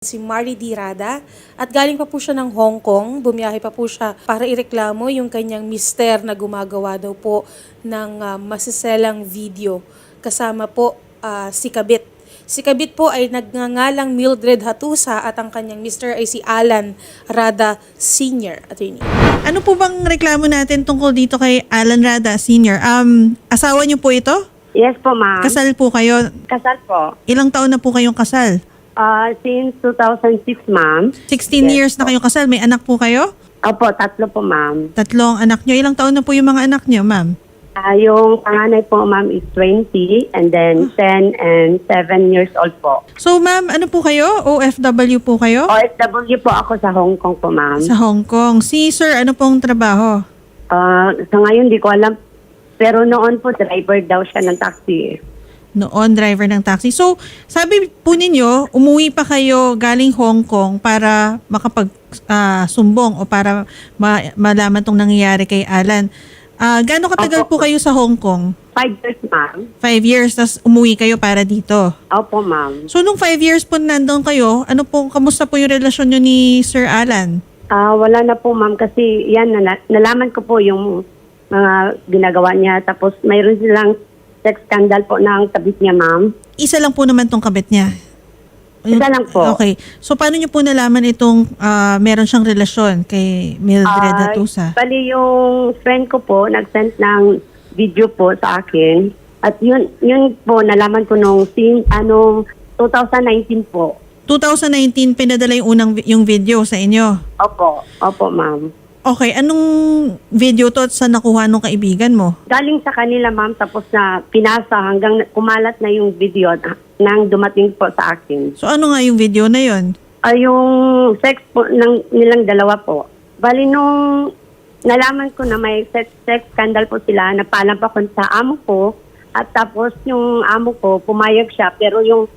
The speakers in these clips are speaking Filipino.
si Mari Dirada at galing pa po siya ng Hong Kong. Bumiyahe pa po siya para ireklamo yung kanyang mister na gumagawa daw po ng ah, masiselang video kasama po ah, si Kabit. Si Kabit po ay nagngangalang Mildred Hatusa at ang kanyang mister ay si Alan Rada Sr. Attorney. Ano po bang reklamo natin tungkol dito kay Alan Rada Sr.? Um, asawa niyo po ito? Yes po, ma'am. Kasal po kayo. Kasal po. Ilang taon na po kayong kasal? Ah, since 2006, ma'am. 16 years na kayong kasal. May anak po kayo? Opo, tatlo po, ma'am. Tatlong anak niyo. Ilang taon na po yung mga anak niyo, ma'am? Ah, yung panganay po, ma'am, is 20 and then 10 and 7 years old po. So, ma'am, ano po kayo? OFW po kayo? OFW po ako sa Hong Kong po, ma'am. Sa Hong Kong. Si sir, ano pong trabaho? Ah, sa ngayon, di ko alam. Pero noon po, driver daw siya ng taxi. Noon, driver ng taxi. So, sabi po ninyo, umuwi pa kayo galing Hong Kong para makapag-sumbong o para ma- malaman tong nangyayari kay Alan. Ah, gaano katagal Opo. po kayo sa Hong Kong? Five years, ma'am. Five years, tas umuwi kayo para dito. Opo, ma'am. So, nung five years po nandun kayo, ano po, kamusta po yung relasyon nyo ni Sir Alan? Ah, wala na po, ma'am, kasi yan, nala- nalaman ko po yung mga ginagawa niya. Tapos, mayroon silang sex scandal po ng tabit niya, ma'am. Isa lang po naman tong kabit niya. Isa lang po. Okay. So, paano nyo po nalaman itong ah, meron siyang relasyon kay Mildred Ah, Hatusa? Bali yung friend ko po, nag-send ng video po sa akin. At yun, yun po, nalaman ko nung sin, anong 2019 po. 2019, pinadala yung unang vi- yung video sa inyo. Opo, opo ma'am. Okay, anong video to at saan nakuha nung kaibigan mo? Galing sa kanila ma'am, tapos na pinasa hanggang kumalat na yung video na, nang dumating po sa akin. So ano nga yung video na yon? Ay, yung sex po ng nilang dalawa po. Bali nung nalaman ko na may sex, sex scandal po sila, napalam pa ko sa amo ko. At tapos yung amo ko, pumayag siya. Pero yung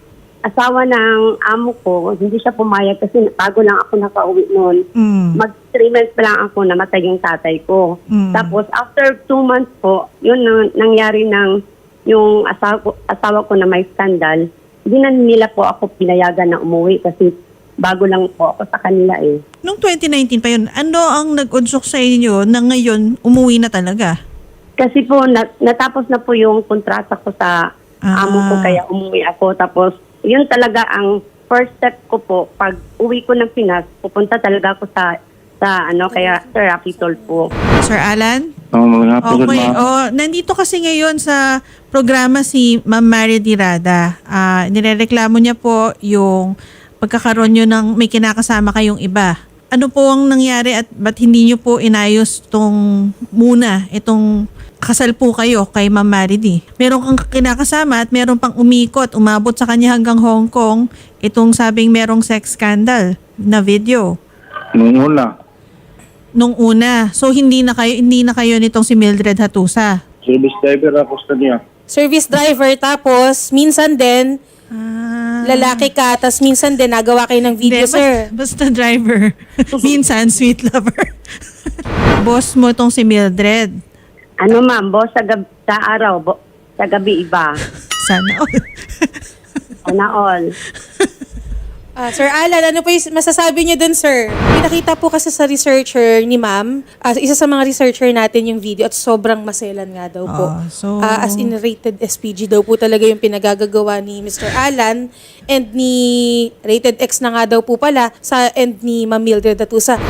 asawa ng amo ko, hindi siya pumayag kasi bago lang ako nakauwi noon. Mm. Mag three months pa lang ako, namatay yung tatay ko. Mm. Tapos after two months po, yun nang, nangyari ng yung asawa ko, asawa ko na may skandal. Hindi na nila po ako pinayagan na umuwi kasi bago lang po ako sa kanila eh. Nung 2019 pa yun, ano ang nag-udsok sa inyo na ngayon umuwi na talaga? Kasi po na, natapos na po yung kontrata ko sa Ah. amo ko kaya umuwi ako. Tapos yun talaga ang first step ko po. Pag uwi ko ng Pinas, pupunta talaga ako sa sa ano kaya sa Rapitol po. Sir Alan? Oo, mga Okay. ma'am. Oh, nandito kasi ngayon sa programa si Ma'am Mary Dirada. Ah, nirereklamo niya po yung pagkakaroon niyo ng may kinakasama kayong iba. Ano po ang nangyari at ba't hindi niyo po inayos tong muna itong kasal po kayo kay Ma'am Mary D. Meron kang kinakasama at meron pang umikot, umabot sa kanya hanggang Hong Kong itong sabing merong sex scandal na video Nung una, nung una. So hindi na kayo hindi na kayo nitong si Mildred Hatusa. service driver ako sa niya. Service driver tapos minsan din Ah. lalaki ka tapos minsan din nagawa kayo ng video, Hindi, sir. Basta, basta driver. Minsan, sweet lover. Boss mo tong si Mildred. Ano ma'am, boss sa, gab- sa araw, bo- sa gabi iba. Sana all. Sana all. Ah, sir Alan, ano po yung masasabi niyo dun, sir? Pinakita po kasi sa researcher ni ma'am, ah, isa sa mga researcher natin yung video at sobrang maselan nga daw po. Ah, so- Ah, as in rated SPG daw po talaga yung pinagagagawa ni Mr. Alan and ni rated X na nga daw po pala sa and ni Ma'am Mildred Datusa.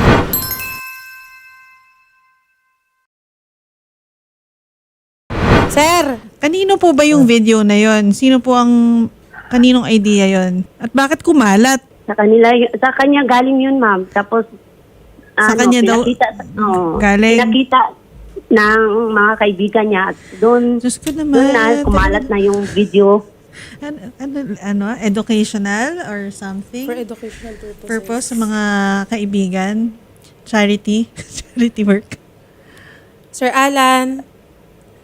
Sir, Kanino po ba yung video na yon? Sino po ang kaninong idea yon? At bakit kumalat? Sa kanila, y- sa kanya galing yun ma'am. Tapos, Sa kanya daw pinakita, oh, galing? Pinakita ng mga kaibigan niya. At doon, Diyos ko doon na kumalat na yung video. Ano, ano, ano, educational or something? for educational purposes. Purpose sa mga kaibigan? Charity? Charity work? Sir Alan,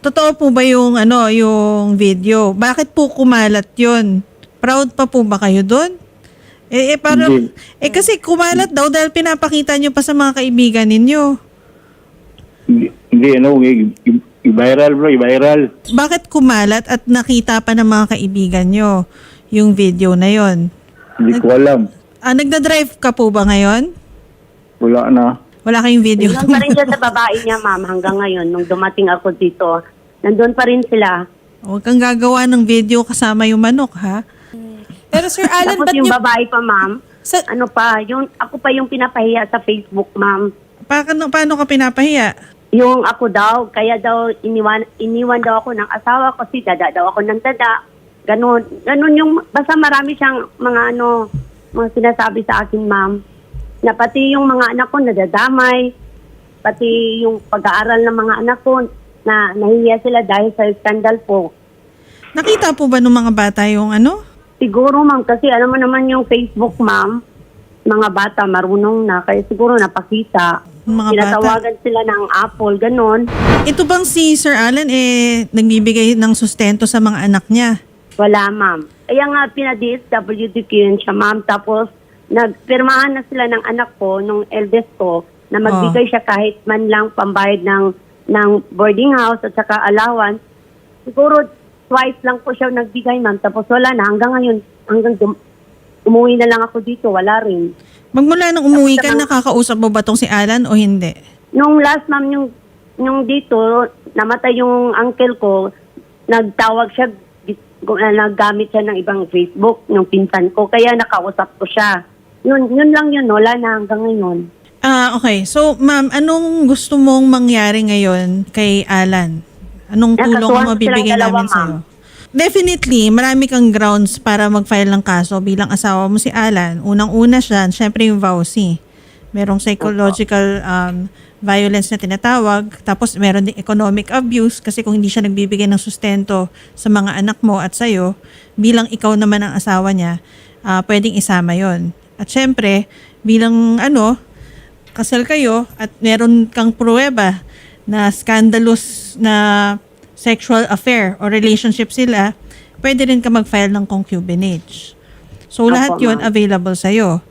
Totoo po ba yung ano, yung video? Bakit po kumalat 'yon? Proud pa po ba kayo doon? Eh, eh parang Hindi. eh kasi kumalat daw dahil pinapakita niyo pa sa mga kaibigan ninyo. Hindi, hindi ano, i- i- i-viral bro, i-viral. Bakit kumalat at nakita pa ng mga kaibigan niyo yung video na 'yon? Hindi ko alam. Ah, nagda-drive ka po ba ngayon? Wala na. Wala kayong video. Nandun pa rin siya sa babae niya, ma'am, hanggang ngayon. Nung dumating ako dito, nandun pa rin sila. Huwag kang gagawa ng video kasama yung manok, ha? Pero Sir Alan, Tapos ba't yung niyo... babae pa, ma'am, Sa, ano pa, yung, ako pa yung pinapahiya sa Facebook, ma'am. Paano, paano ka pinapahiya? Yung ako daw, kaya daw iniwan, iniwan daw ako ng asawa ko kasi dada daw ako ng dada. Ganon. Ganon yung, basta marami siyang mga ano, mga sinasabi sa akin, ma'am. Na pati yung mga anak ko nadadamay, pati yung pag-aaral ng mga anak ko, na nahihiya sila dahil sa skandal po. Nakita po ba ng mga bata yung ano? Siguro, ma'am, kasi alam mo naman yung Facebook, ma'am, mga bata marunong na, kaya siguro napakita. Mga bata? Tinatawagan sila ng Apple, ganon. Ito bang si Sir Alan eh nagbibigay ng sustento sa mga anak niya? Wala, ma'am. Kaya nga, pina-DSWD ko yun siya, ma'am. Tapos, nagpirmahan na sila ng anak ko, nung eldest ko, na magbigay siya kahit man lang pambayad ng, ng boarding house at saka allowance. Siguro, twice lang po siya nagbigay, ma'am. Tapos wala na. Hanggang ngayon, hanggang dum- umuwi na lang ako dito, wala rin. Magmula nung umuwi ka, nakakausap mo ba tong si Alan o hindi? Nung last, ma'am, yung, yung dito, namatay yung uncle ko, nagtawag siya, gu- uh, naggamit siya ng ibang Facebook, yung pinsan ko, kaya nakausap ko siya. Yun, yun lang yun, wala na hanggang ngayon. Ah, okay. So, ma'am, anong gusto mong mangyari ngayon kay Alan? Anong tulong Nakatuwa ang mabibigay silang dalawa, namin ma'am. sa'yo? Definitely, marami kang grounds para mag-file ng kaso bilang asawa mo si Alan. Unang-una siya, syempre yung vowsy. Merong psychological um, violence na tinatawag. Tapos meron din economic abuse kasi kung hindi siya nagbibigay ng sustento sa mga anak mo at sa'yo, bilang ikaw naman ang asawa niya, ah, pwedeng isama yon. At syempre, bilang ano, kasal kayo at meron kang pruweba na scandalous na sexual affair or relationship sila, pwede rin ka mag-file ng concubinage. So, lahat yon ma'am. available sa'yo.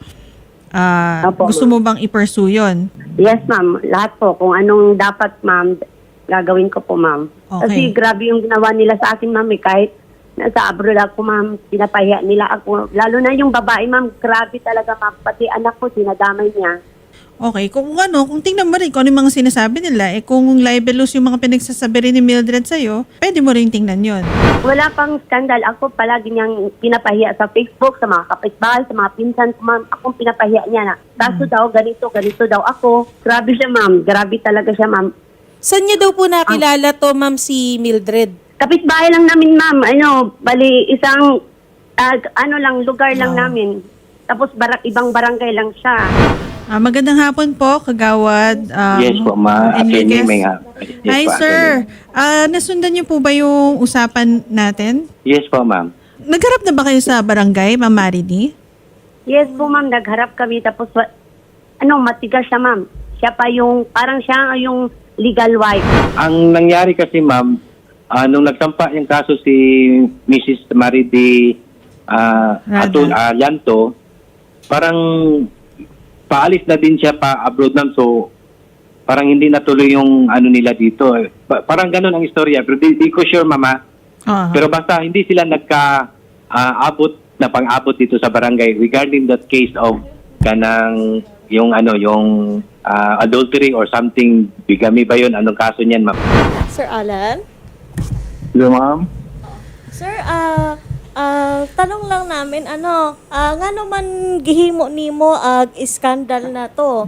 Ah, Opo, gusto mo bang i-pursue yun? Yes, ma'am. Lahat po. Kung anong dapat, ma'am, gagawin ko po, ma'am. Okay. Kasi grabe yung ginawa nila sa akin, ma'am. eh. Kahit nasa abroad ako, ma'am, pinapahiya nila ako. Lalo na yung babae, ma'am. Grabe talaga, ma'am. Pati anak ko, sinadamay niya. Okay, kung ano, kung tingnan mo rin kung ano yung mga sinasabi nila, eh kung libelous yung mga pinagsasabi rin ni Mildred sa'yo, pwede mo rin tingnan yon. Wala pang skandal. Ako palagi niyang pinapahiya sa Facebook, sa mga kapitbahay, sa mga pinsan ko, ma'am. Akong pinapahiya niya na. Kaso daw, ganito, ganito daw ako. Grabe siya, ma'am. Grabe talaga siya, ma'am. saan niya daw po nakilala to, ma'am, si Mildred? Kapitbahay lang namin, ma'am. Ano, bali, isang, ah, ano lang, lugar lang namin. Tapos barak, ibang barangay lang siya. Ah, magandang hapon po, Kagawad. um, yes po, ma. Enriquez. Attorney, may nga. Yes Hi, po, sir. Ah, nasundan niyo po ba yung usapan natin? attorney. Yes po, ma'am. Nagharap na ba kayo sa barangay, Ma'am Maridi? Yes po, ma'am. Nagharap kami. Tapos, wa- ano, matigas siya, ma'am. Siya pa yung, parang siya yung legal wife. Ang nangyari kasi, ma'am, ah, nung nagsampa yung kaso si Mrs. Maridi uh, Rada. Atul ah, Llanto, parang paalis na din siya pa abroad ma'am. So, parang hindi natuloy yung ano nila dito. Pa- parang ganun ang istorya. Pero di, di ko sure, mama. Ah. Pero basta hindi sila nagka-abot na pang-abot dito sa barangay regarding that case of kanang yung ano yung ah, adultery or something bigamy ba yun anong kaso niyan ma'am Sir Alan? Hello ma'am Sir, ah ah, tanong lang namin, ano, ah, nga naman gihimo nimo ag iskandal na to?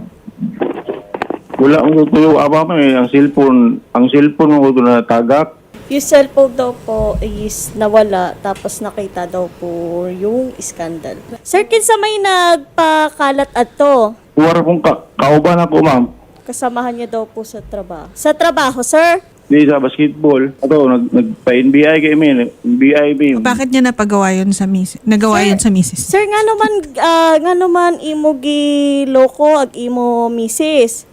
Wala akong tutuyo apa man eh. Ang cellphone, ang cellphone mo ko na tagak. Yung cellphone daw po is nawala, tapos nakita daw po yung iskandal. Sir, kinsa may nagpakalat ato? Wala kong ka kauban ako, ma'am. Kasamahan niya daw po sa trabaho. Sa trabaho, sir? Di sa basketball. Ato, nag, nagpa-NBI kay min. NBI, min. Bakit niya napagawa yun sa misis? Nagawa Sir- yun sa misis? Sir, nga naman, ah, nga naman imo giloko ag imo misis.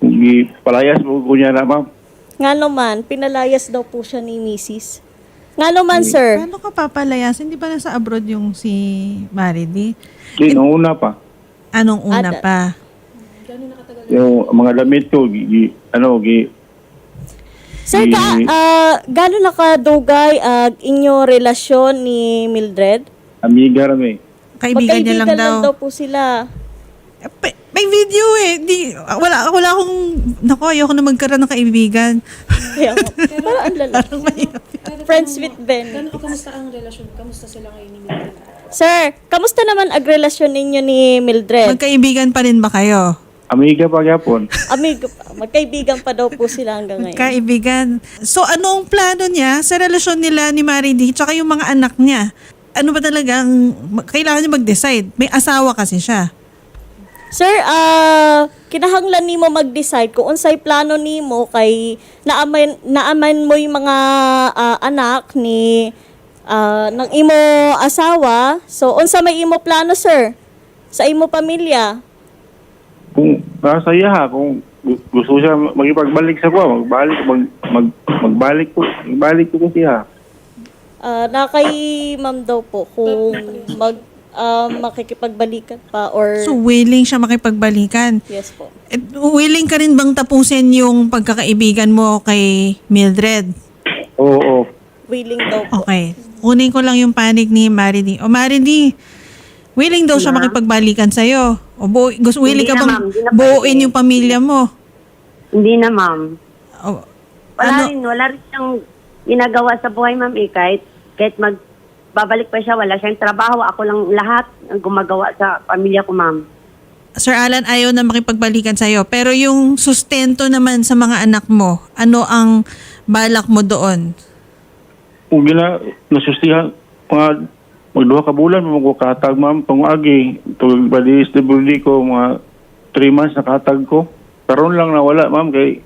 Gi palayas mo ko niya na, ma'am. Nga naman, pinalayas daw po siya ni misis. Nga naman, sir. Paano ka papalayas? Hindi ba nasa abroad yung si Maridi? Di, nung una pa. Anong una Ada. pa? Yung mga damit ko, gi, gi- ano, gi, Sir, ka, Mm. ah, gano'n nakadugay ag inyo relasyon ni Mildred? Amiga rami. Kaibigan niya lang Magkaibigan daw. po sila. Eh, pa- May video eh. Di, wala, wala akong, naku, ayoko na magkaroon ng kaibigan. Kaya parang ang lalaki. Friends with Ben. Gano'n kamusta ang relasyon? Kamusta sila ngayon ni Mildred? Sir, kamusta naman ang relasyon ninyo ni Mildred? Magkaibigan pa rin ba kayo? Amiga pa gyapon. Amigo pa. Magkaibigan pa daw po sila hanggang ngayon. Kaibigan. So, ano ang plano niya sa relasyon nila ni Maridi tsaka yung mga anak niya? Ano ba talagang, kailangan niya mag-decide? May asawa kasi siya. Sir, ah kinahanglan nimo mag-decide kung unsay plano nimo kay naaman naaman mo yung mga ah, anak ni ah, ng imo asawa. So unsa may imo plano, sir? Sa imo pamilya? Kung nasa iya ha, kung gu- gusto siya magipagbalik sa kuha, magbalik, mag, mag, magbalik ko, magbalik ko kasi ha. Ah, na kay ma'am daw po kung mag ah, makikipagbalikan pa or So, willing siya makipagbalikan. yes po. Eh, willing ka rin bang tapusin yung pagkakaibigan mo kay Mildred? Oo, oo. Willing daw po. Okay. Kunin ko lang yung panig ni Maridi. O Maridi, willing daw siya makipagbalikan sa'yo. O buo, gusto, willing Hindi ka na, bang ma'am. Hindi na buuin pwede. yung pamilya mo? Hindi na, ma'am. O, Wala ano, rin, wala rin siyang ginagawa sa buhay, ma'am, eh. Kahit, kahit mag, babalik pa siya, wala siyang trabaho. Ako lang lahat ang gumagawa sa pamilya ko, ma'am. Sir Alan, ayaw na makipagbalikan sa'yo. Pero yung sustento naman sa mga anak mo, ano ang balak mo doon? Kung gina, nasustihan, mga magduha ka bulan, magkakatag ma'am, tong agi, itong bali SWD ko, mga 3 months nakatag ko. Karoon lang na wala, ma'am, kay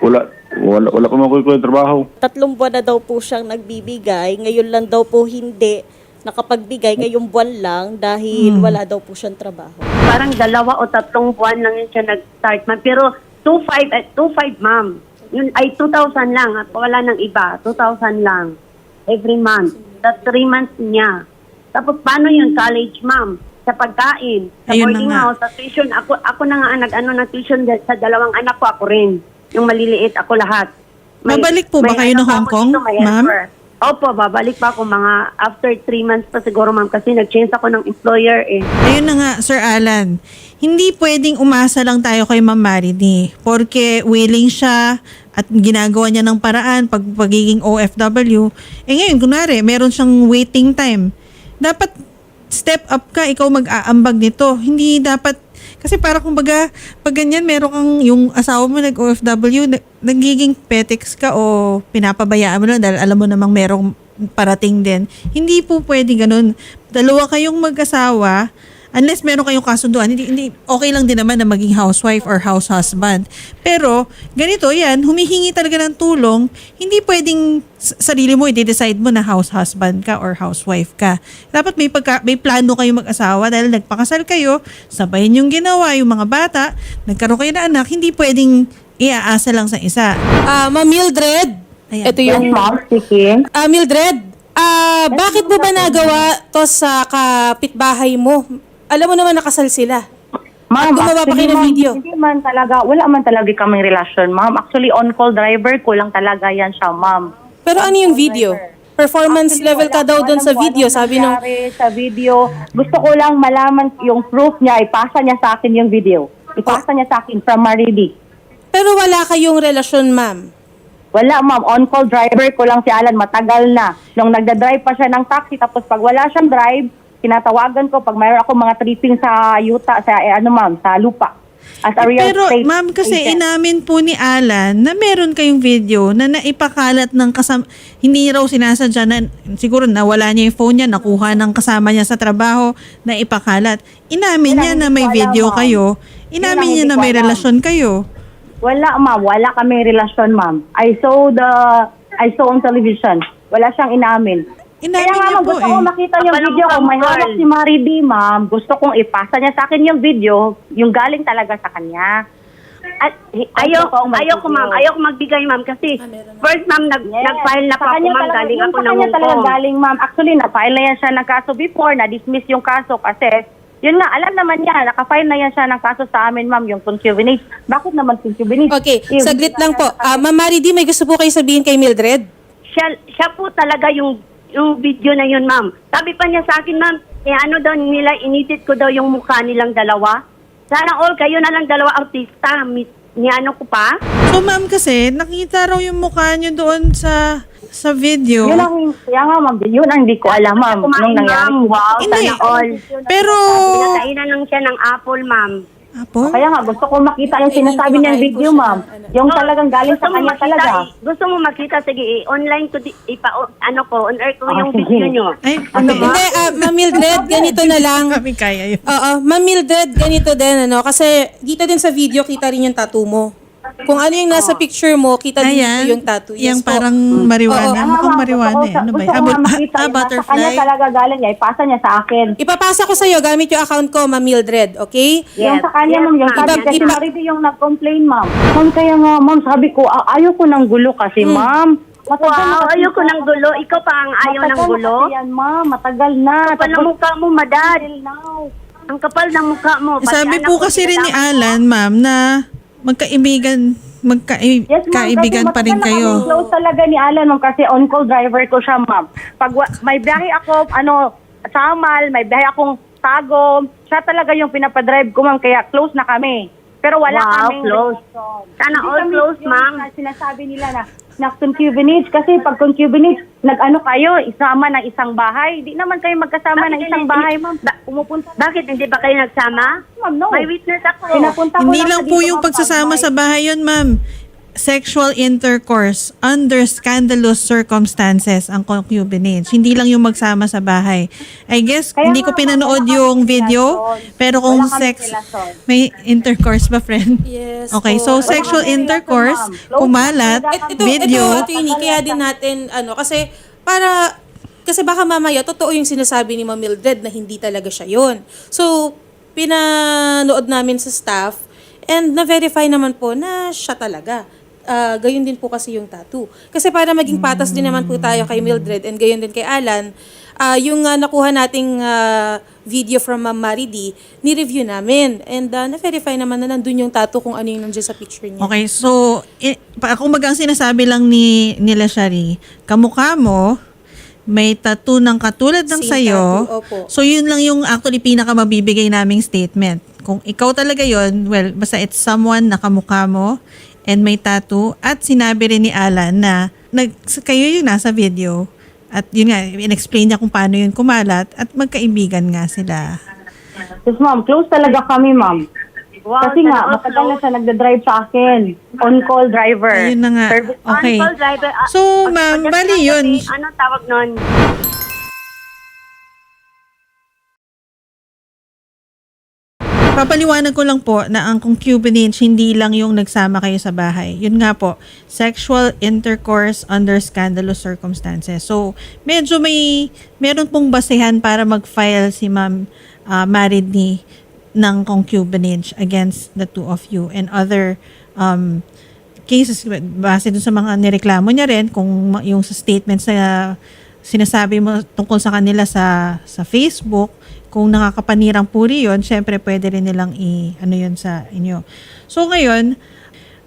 wala, wala, wala ko makuha ko yung trabaho. Tatlong buwan na daw po siyang nagbibigay. Ngayon lang daw po hindi nakapagbigay ngayong buwan lang dahil wala daw po siyang trabaho. Parang dalawa o tatlong buwan lang yun siya nag-start, ma'am. Pero 2.5, eh, 2.5, ma'am. Yun ay 2,000 lang at wala ng iba. 2,000 lang. Every month. That's 3 months niya. Tapos paano yun? College, ma'am. Sa pagkain. Sa Ayun na boarding nga. house. Sa tuition. Ako, ako na nga ang nag-ano ng tuition dahil sa dalawang anak ko. Ako rin. Yung maliliit. Ako lahat. Babalik po ba kayo ano ng pa Hong ako Kong, dito, may ma'am? helper. Opo, babalik pa ako mga after 3 months pa siguro, ma'am. Kasi nag-change ako ng employer eh. Ayun na nga, Sir Alan. Hindi pwedeng umasa lang tayo kay Ma'am Marini. Porque willing siya at ginagawa niya ng paraan pag pagiging OFW. Eh ngayon, kunwari, meron siyang waiting time. Dapat step up ka, ikaw mag-aambag nito. Hindi dapat, kasi para kumbaga, pag ganyan, meron kang yung asawa mo nag-OFW, nag- nagiging petex ka o pinapabayaan mo lang dahil alam mo namang merong parating din. Hindi po pwede ganun. Dalawa kayong mag-asawa, unless meron kayong kasunduan, hindi, hindi, okay lang din naman na maging housewife or house husband. Pero, ganito yan, humihingi talaga ng tulong, hindi pwedeng sarili mo, i-decide mo na house husband ka or housewife ka. Dapat may, pagka, may plano kayo mag-asawa dahil nagpakasal kayo, sabayin yung ginawa, yung mga bata, nagkaroon kayo na anak, hindi pwedeng iaasa lang sa isa. Ah, Ma'am Mildred, Ayan. ito yung... Ma'am, sige. Ah, Mildred, ah, bakit mo ba nagawa to sa kapitbahay mo? Alam mo naman nakasal sila. At gumawa pa kayo ng ma'am, video. Hindi man talaga, wala man talaga kaming relasyon, ma'am. Actually, on-call driver ko lang talaga yan siya, ma'am. Pero ano yung video? Performance Actually, level ka daw doon sa video. Sabi nung... sa video. Gusto ko lang malaman yung proof niya, ipasa niya sa akin yung video. Ipasa niya sa akin from Maridi. Pero wala kayong relasyon, ma'am. Wala, ma'am. On-call driver ko lang si Alan. Matagal na. Nung nagda-drive pa siya ng taxi, tapos pag wala siyang drive, tinatawagan ko pag mayroon ako mga tripping sa yuta, sa eh, ano ma'am, sa lupa. As a real Pero estate ma'am, kasi agent. inamin po ni Alan na meron kayong video na naipakalat ng kasama, hindi raw sinasadya na, siguro nawala niya yung phone niya, nakuha ng kasama niya sa trabaho, na ipakalat. Inamin Yun niya na hindi may ko alam, video ma'am. kayo. Yun ang Inamin niya hindi na ko may alam. relasyon kayo. Wala, ma'am. Wala kami relasyon, ma'am. I saw the, I saw on television. Wala siyang inamin. Inamin Kaya nga, niya ma'am, po gusto eh. ko makita yung Kapal ang video. Kung may hawak si Marie D, ma'am, gusto kong ipasa niya sa akin yung video, yung galing talaga sa kanya. At, Gusto ayaw, ko ma'am, ayaw ko magbigay ma'am kasi first ma'am nag, Yes. nag-file na pa ako ma'am, talaga- galing ako sa ng kanya Hong talaga Kong. galing, ma'am. Actually, na-file na yan siya ng kaso before, na-dismiss yung kaso kasi, yun nga, alam naman niya, naka-file na yan siya ng kaso sa amin, ma'am, yung concubinage. Bakit naman concubinage? Okay, Eh, saglit lang po. Ah, Ma'am Maridi, may gusto po kayo sabihin kay Mildred? Siya, siya po talaga yung yung video na yun, ma'am. Sabi pa niya sa akin, ma'am, eh ano daw nila, inedit ko daw yung mukha nilang dalawa. Sana all kayo na lang dalawa artista. Miss, ni ano ko pa? So ma'am kasi, nakita raw yung mukha niyo doon sa sa video. Yun ang, kaya nga ma'am, yun ang hindi ko alam ma'am. Nung Kumain, nangyari. ma'am. Wow, Hindi. sana all. Pero, Pinakainan lang siya ng apple, ma'am. Apo? Kaya nga, gusto ko makita yung sinasabi niyang video ma'am. Yung talagang galing sa kanya makita, talaga. eh, Gusto mo makita, sige, eh, online ko, di, ipa, ano ko, on air ko Ah, yung sige. video nyo. Ay, Hindi, uh, Ma'am Mildred, ganito na lang. kami kaya yun. Oo, Ma'am Mildred, ganito din, ano, kasi dito din sa video, kita rin yung tattoo mo. Kung ano yung nasa picture mo, kita din Ayan, dito yung tattoo. Yes yung po. parang marijuana. Oo. Mukhang marijuana eh. Ano ba yun? Ah, makita ah. Nasa kanya butterfly. talaga galing niya. Ipasa niya sa akin. Ipapasa ko sa'yo gamit yung account ko, Ma'am Mildred, okay? Yung sa kanya, yes, ma'am, yung sabi Iba- kasi iba- Maribel yung nag-complain, ma'am. Ma'am, kaya nga, ma'am, sabi ko, a- ayaw ko ng gulo kasi, ma'am. Matagal na Wow, kasi- ayoko ng gulo. Ikaw pa ang ayaw ng Matagal na gulo. kasi yan, ma'am. Matagal na. Kapal ng mukha mo, madad. Ang kapal ng mukha mo. Pati Sabi anak po ko, kasi rin ni. Alan, ma'am, na magkaibigan, Yes, magkaibigan kasi pa rin kayo. kami Close talaga ni Alan, ma'am, kasi on-call driver ko siya, ma'am. Pag may biyahe ako, ano, sa Amal, may biyahe akong Tagum, siya talaga yung pinapadrive ko, ma'am, kaya close na kami. Pero wala Wow, kaming close. Sana Hindi all kami close, ma'am. Sinasabi nila na na concubinage kasi pag concubinage, nag-ano kayo, isama ng isang bahay. Di naman kayo magkasama Bakit ng isang hindi- bahay, ma'am. Ba- Pumupunta. Bakit hindi ba kayo nagsama? Ma'am, no. May witness ako. Pinapunta ko Hindi lang po dito, yung ma'am, pagsasama pag sa bahay yun, ma'am. Sexual intercourse under scandalous circumstances ang concubinage. Hindi lang yung magsama sa bahay. I guess, Kaya hindi ko pinanood yung video, pero kung sex, may intercourse ba, friend? Yes Okay, po. so sexual intercourse, kumalat, ito, video. ito, attorney, kaya din natin, ano, kasi para, kasi baka mamaya, totoo yung sinasabi ni Ma'am Mildred na hindi talaga siya yon So, pinanood namin sa staff, and na-verify naman po na siya talaga. Ah, gayon din po kasi yung tattoo. Kasi para maging patas din naman po tayo kay Mildred and gayon din kay Alan, ah, yung ah, nakuha nating ah, video from Ma'am Maridi, ni-review namin. And ah, na-verify naman na nandun yung tattoo kung ano yung nandiyan sa picture niya. Okay, so, pa, kung ang sinasabi lang ni nila Shari, kamukha mo, may tattoo ng katulad ng Same sayo. tattoo. So, yun lang yung actually pinaka mabibigay naming statement. Kung ikaw talaga yon well, basta it's someone na kamukha mo and may tattoo at sinabi rin ni Alan na nag, kayo yung nasa video at yun nga, in-explain niya kung paano yun kumalat at magkaibigan nga sila. Yes, ma'am. Close talaga kami, ma'am. Wow, Kasi nga, matagal na siya nagda-drive sa akin. On-call driver. Ayun na nga. Service Okay. On-call driver. So, ah, ma'am, bali yun. Ano tawag nun? Papaliwanag ko lang po na ang concubinage hindi lang yung nagsama kayo sa bahay. Yun nga po, sexual intercourse under scandalous circumstances. So, medyo may, meron pong basehan para mag-file si Ma'am uh, Maridni ng concubinage against the two of you and other um, cases base dun sa mga nireklamo niya rin kung yung sa statements na sinasabi mo tungkol sa kanila sa sa Facebook kung nakakapanirang puri yon syempre pwede rin nilang i ano yun sa inyo so ngayon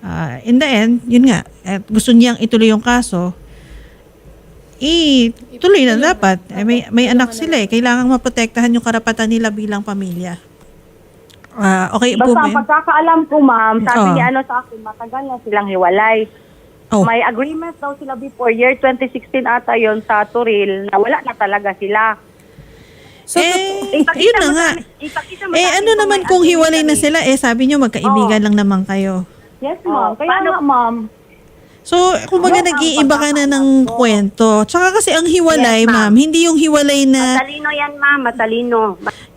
ah, in the end yun nga at gusto niyang ituloy yung kaso ituloy na dapat eh, may may anak sila eh kailangan maprotektahan yung karapatan nila bilang pamilya Ah, okay po Basta yun? pagkakaalam ko, ma'am, sabi Oo. ni ano sa akin, matagal na silang hiwalay. Oh. May agreement daw sila before year 2016 ata yon sa Turil na wala na talaga sila. So, eh, Ipakita yun na mo nga. mo Eh, ano naman kung hiwalay na sila? Eh, sabi nyo, magkaibigan lang naman kayo. Yes, ma'am. Oh, Kaya paano- nga, ma'am. So, kumbaga ang nag-iiba ka na ng kwento. Tsaka kasi ang hiwalay, Yes, ma'am. ma'am, hindi yung hiwalay na... Matalino yan, ma'am. Matalino.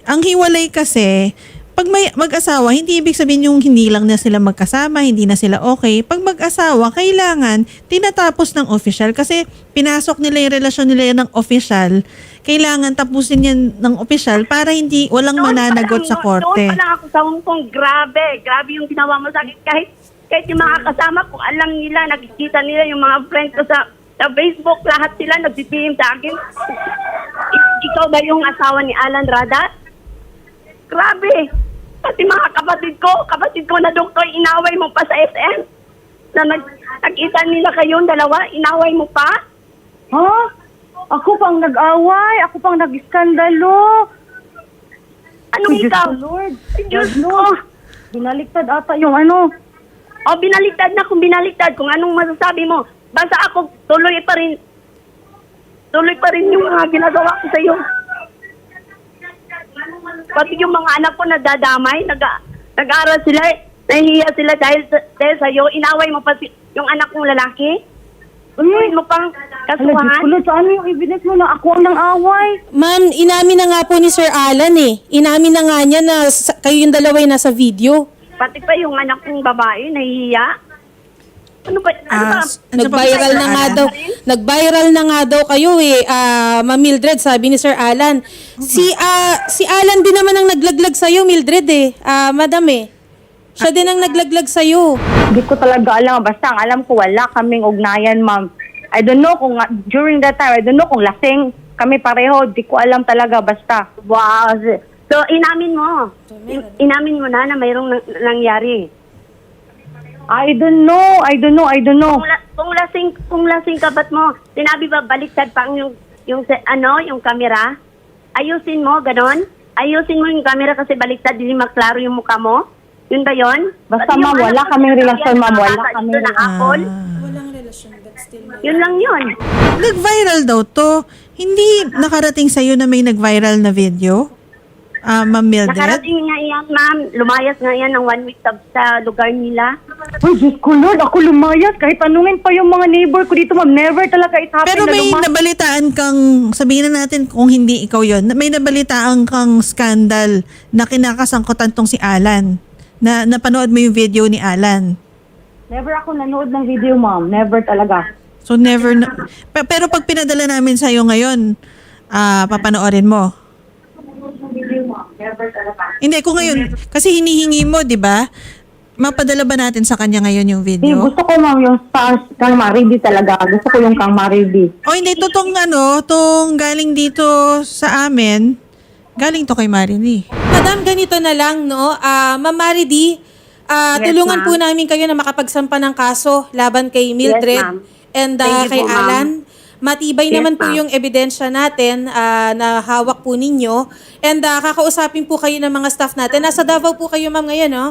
Ang hiwalay kasi, pag may mag-asawa, hindi ibig sabihin yung hindi lang na sila magkasama, hindi na sila okay. Pag mag-asawa, kailangan tinatapos ng official kasi pinasok nila yung relasyon nila ng official. Kailangan tapusin yan ng official para hindi walang Noon pa mananagot lang, sa korte. Noon pa lang ako sa Hong Kong, grabe. Grabe yung ginawa mo sa akin. Kahit, kahit yung mga kasama ko, alam nila, nakikita nila yung mga friends ko sa sa Facebook, lahat sila nag-PM sa akin. Ikaw ba yung asawa ni Alan Rada? Grabe. Pati mga kapatid ko, kapatid ko na doktor, inaway mo pa sa SM. Na nag, nakita nila kayong dalawa, inaway mo pa? Ha? Ako pang nag-away, ako pang nag-iskandalo. Anong Diyos ikaw? ko, Lord. Diyos Lord, ko. Binaliktad ata yung ano. O, binaliktad na kung binaliktad. Kung anong masasabi mo. Basta ako, tuloy pa rin. Tuloy pa rin yung mga ginagawa ko sa'yo. Pati yung mga anak ko nadadamay, nag, nag-aaral sila, eh. nahihiya sila dahil, sa- dahil sa'yo. Inaway mo pa si, yung anak kong lalaki. Uy, mo pang kasuhan. Lord, saan yung evidence mo na ako ang nang away? Ma'am, inamin na nga po ni Sir Alan eh. Inamin na nga niya na sa- kayo yung dalawa yung nasa video. Pati pa yung anak kong babae, nahihiya. Ano ba? Ano ba? Ah, ano Nag-viral na nga daw. Nag-viral na nga daw kayo eh. Ah, Ma'am Mildred, sabi ni Sir Alan. Si ah si Alan din naman ang naglaglag sa Mildred eh. Ah, madam eh. Siya din ang naglaglag sa Hindi ko talaga alam. Basta ang alam ko, wala kaming ugnayan, ma'am. I don't know kung, during that time, I don't know kung lasing kami pareho. Di ko alam talaga, basta. Wow. So, inamin mo. In- inamin mo na na mayroong nang- nangyari. I don't know, I don't know, I don't know. Kung, la- kung lasing kung lasing ka ba't mo? Sinabi ba baliktad pa ang yung yung se- ano, yung camera? Ayusin mo ganon? Ayusin mo yung camera kasi baliktad hindi maklaro yung mukha mo. Yun ba yun? Basta, yung ma'am, anak wala kaming relasyon, ng ma'am. Wala kaming dito na apple. Walang relasyon but still Yun lang yun. Nag-viral daw to. Hindi nakarating sa'yo na may nag-viral na video? Ah, Ma'am Mildred? Nakarating nga yan, ma'am. Lumayas nga yan ng one week sa, sa lugar nila. Uy, Diyos ko, Lord, ako lumayas. Kahit tanungin pa yung mga neighbor ko dito, ma'am. Never talaga it happened Pero na may lumayas. nabalitaan kang, sabihin na natin kung hindi ikaw yon may nabalitaan kang skandal na kinakasangkutan tong si Alan. Na napanood mo yung video ni Alan. Never ako nanood ng video, ma'am. Never talaga. So never na, Pe- pero pag pinadala namin sa iyo ngayon, ah papanoorin mo. Hindi kung ngayon kasi hinihingi mo, 'di ba? Mapadala ba natin sa kanya ngayon yung Hindi, video? gusto ko, ma'am, yung stars kang Maribi talaga. Gusto ko yung kang Maribi. O hindi totoong ano, tong galing dito sa amin. Galing to kay Marini. Madam, ganito na lang, no? Ah, Ma'am Maridi, ah, Yes, tulungan ma'am. po namin kayo na makapagsampa ng kaso laban kay Mildred ma'am. and ah, Thank you kay po, ma'am. Alan. Matibay Yes, naman po yung ebidensya natin ah, na hawak po ninyo. And ah, kakausapin po kayo ng mga staff natin. Nasa Davao po kayo, ma'am, ngayon, no?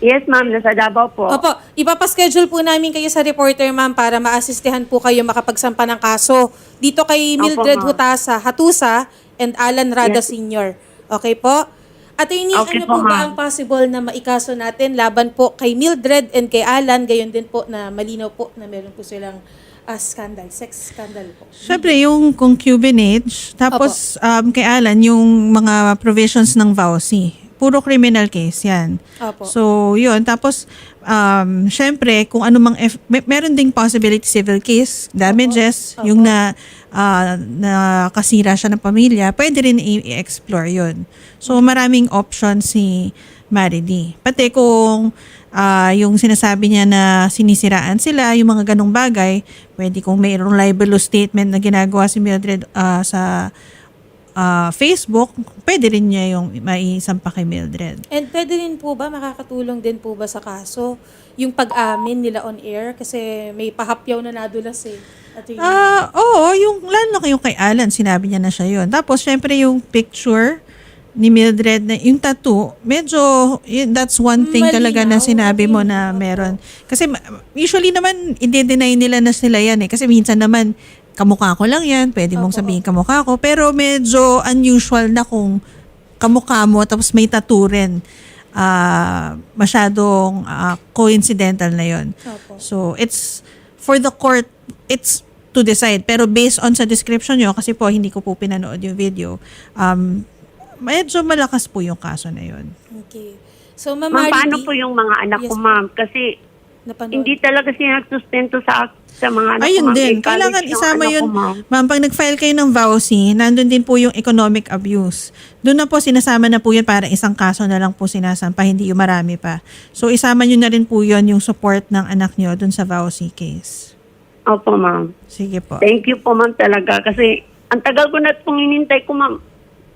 Yes, ma'am. Nasa Davao po. Opo, ipapaschedule po namin kayo sa reporter, ma'am, para maasistihan po kayo makapagsampa ng kaso. Dito kay Opo, Mildred ma'am. Hutasa, Hatusa, and Alan Rada Yes. Sr. Okay po? Attorney, Okay ano po, po ba ang possible na maikaso natin laban po kay Mildred and kay Alan, gayon din po na malinaw po na meron po silang ah, scandal, sex scandal po. Syempre, yung concubinage, tapos um, kay Alan, yung mga provisions ng VAUSI. Puro criminal case yan. Opo. So, yun. Tapos, um, syempre, kung ano mang, F- may, meron ding possibility civil case, damages, yung na, ah, nakasira siya ng pamilya, pwede rin i-explore yun. So, maraming options si Maridi. Pati kung ah, yung sinasabi niya na sinisiraan sila, yung mga ganong bagay, pwede kung mayroong libelous statement na ginagawa si Mildred ah, sa ah, Facebook, pwede rin niya yung maisampa kay Mildred. And pwede rin po ba, makakatulong din po ba sa kaso, yung pag-amin nila on air? Kasi may pahapyaw na nadulas eh. Ah, oo, yung lalo na yung kay Alan, sinabi niya na siya yun. Tapos syempre yung picture ni Mildred na yung tattoo, medyo yun, that's one thing talaga na Malinaw. sinabi mo na meron. Kasi usually naman i-deny nila na sila yan eh kasi minsan naman kamukha ko lang yan, pwede mong sabihin kamukha ko, pero medyo unusual na kung kamukha mo tapos may tattoo rin. Ah, masyadong ah, coincidental na yon. So, it's for the court, it's to decide. Pero based on sa description nyo, kasi po hindi ko po pinanood yung video, um, medyo malakas po yung kaso na yun. Okay. So, Ma'am Ma'am, Marity, paano po yung mga anak Yes, ko, ma'am. ma'am? Kasi napanood. hindi talaga siya nagsustento sa sa mga anak ko, Ayun ma'am. din. Kailangan isama anak yun. ko, ma'am. Ma'am, pag nag-file kayo ng VAUSI, nandun din po yung economic abuse. Doon na po sinasama na po yun para isang kaso na lang po sinasampa, hindi yung marami pa. So, isama nyo na rin po yun yung support ng anak nyo dun sa VAUSI case. Opo, ma'am. Sige po. Thank you po, ma'am, talaga. Kasi ang tagal ko na itong hinintay ko, ma'am.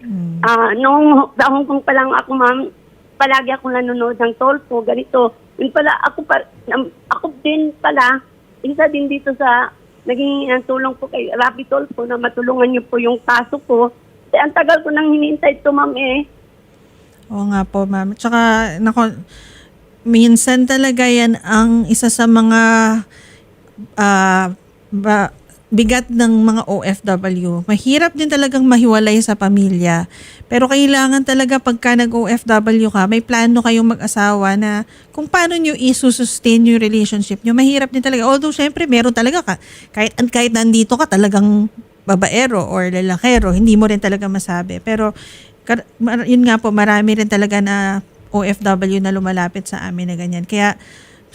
Hmm. Ah, nung sa Hong Kong pa lang ako, ma'am, palagi akong nanonood ng Tolpo, ganito. Yun pala, ako, pa, nam- ako din pala, isa din dito sa naging ng tulong po kay Rapitol po na matulungan niyo po yung kaso ko. Kasi ang tagal ko nang hinintay ito, ma'am eh. Oo nga po, ma'am. Tsaka, nako, minsan talaga yan ang isa sa mga ah, ba- bigat ng mga OFW. Mahirap din talagang mahiwalay sa pamilya. Pero kailangan talaga pagka nag-OFW ka, may plano kayong mag-asawa na kung paano nyo isusustain yung relationship nyo. Mahirap din talaga. Although, syempre, meron talaga ka. Kahit, kahit nandito ka, talagang babaero or lalakero, hindi mo rin talaga masabi. Pero, yun nga po, marami rin talaga na OFW na lumalapit sa amin na ganyan. Kaya,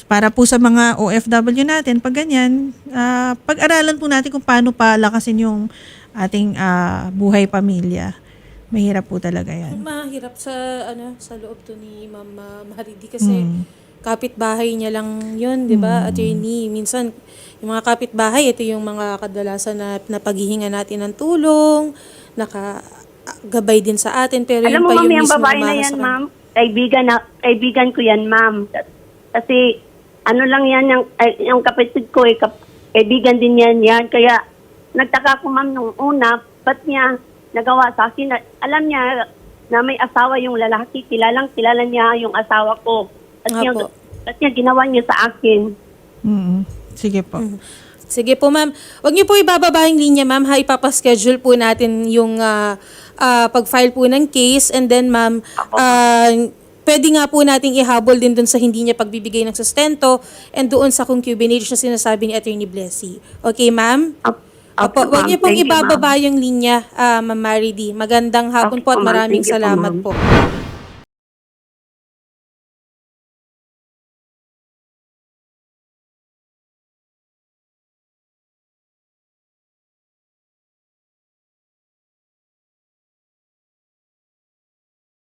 para po sa mga OFW natin, pag ganyan, ah, pag-aralan po natin kung paano palakasin yung ating ah, buhay pamilya. Mahirap po talaga yan. Mahirap sa ano sa loob to ni Mama Maridi kasi Mm. kapitbahay niya lang 'yun, 'di ba? Attorney, minsan yung mga kapitbahay ito yung mga kadalasan na napaghihinga natin ng tulong, naka gabay din sa atin pero Alam yun mo, pa ma'am, yung yung mismo babae na yan, ma'am, kaibigan, na, kaibigan ko yan, ma'am. Kasi, ano lang yan, yung, ay, yung kapatid ko, eh, kap, kaibigan din yan, yan. Kaya, nagtaka ko, ma'am, nung una, ba't niya nagawa sa akin? Na- alam niya na may asawa yung lalaki, kilalang kilala niya yung asawa ko. At Nga niya, ba't niya ginawa niya sa akin? Mm. Sige po. Sige po, ma'am. Huwag niyo po ibababa yung linya, ma'am. Ha, ipapaschedule po natin yung ah, ah, pag-file po ng case. And then, ma'am, ah, pwede nga po nating ihabol din dun sa hindi niya pagbibigay ng sustento and doon sa concubinage na sinasabi ni Attorney Blessy. Okay, ma'am? Op- Opo, Opo, huwag ma'am. niyo pong ibababa yung linya, ah, Ma'am Maridi. Magandang hapon Okay po at maraming salamat po.